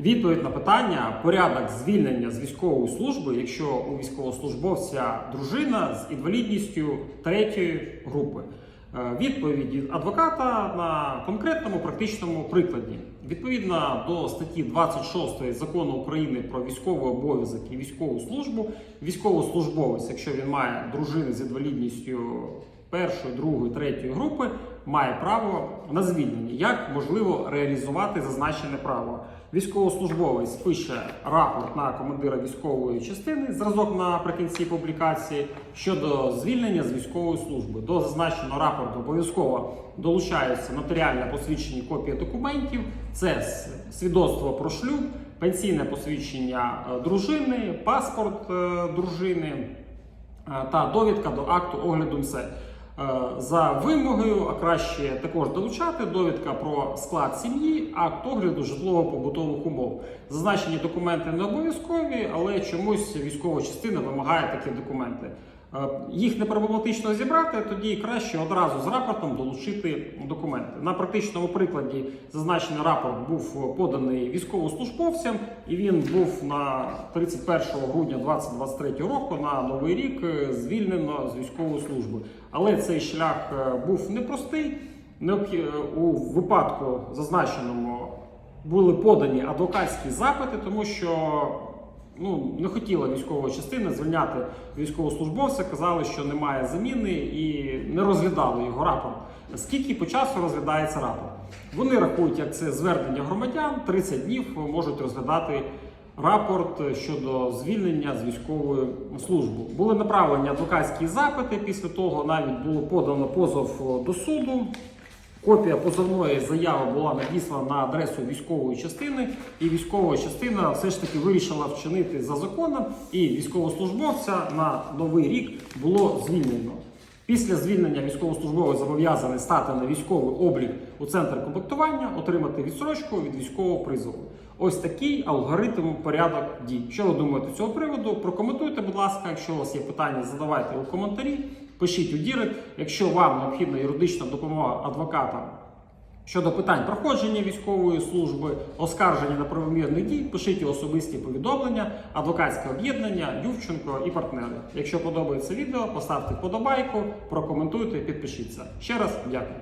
Відповідь на питання порядок звільнення з військової служби, якщо у військовослужбовця дружина з інвалідністю третьої групи. Е, Відповідь адвоката на конкретному практичному прикладі. Відповідно до статті 26 закону України про військовий обов'язок і військову службу, військовослужбовець, якщо він має дружини з інвалідністю першої, другої, третьої групи, має право на звільнення. Як можливо реалізувати зазначене право? Військовослужбовець пише рапорт на командира військової частини, зразок наприкінці публікації щодо звільнення з військової служби. До зазначеного рапорту обов'язково долучаються нотаріальне посвідчення копія документів, це свідоцтво про шлюб, пенсійне посвідчення е, дружини, паспорт е, дружини е, та довідка до акту огляду МСЕ. Е, За вимогою, а краще також долучати довідка про склад сім'ї, акт огляду житлово-побутових умов. Зазначені документи не обов'язкові, але чомусь військова частина вимагає такі документи. Е, Їх не проблематично зібрати, тоді краще одразу з рапортом долучити документи. На практичному прикладі зазначений рапорт був поданий військовослужбовцям, і він був на 31 грудня 2023 року на новий рік е, звільнено з військової служби. Але цей шлях е, був непростий. У випадку зазначеному були подані адвокатські запити, тому що ну, не хотіла військова частина звільняти військовослужбовця, казали, що немає заміни і не розглядали його рапорт. Скільки по часу розглядається рапорт? Вони рахують, як це звернення громадян, 30 днів можуть розглядати рапорт щодо звільнення з військової служби. Були направлені адвокатські запити. Після того навіть було подано позов до суду. Копія позовної заяви була надіслана на адресу військової частини, і військова частина все ж таки вирішила вчинити за законом, і військовослужбовця на новий рік було звільнено. Після звільнення військовослужбовець зобов'язаний стати на військовий облік у центр комплектування, отримати відсрочку від військового призову. Ось такий алгоритм порядок дій. Що ви думаєте з цього приводу? Прокоментуйте, будь ласка. Якщо у вас є питання, задавайте у коментарі. Пишіть у дірект. Якщо вам необхідна юридична допомога адвоката щодо питань проходження військової служби, оскарження неправомірних дій, пишіть особисті повідомлення, адвокатське об'єднання, Ювченко і партнери. Якщо подобається відео, поставте вподобайку, прокоментуйте, підпишіться. Ще раз дякую.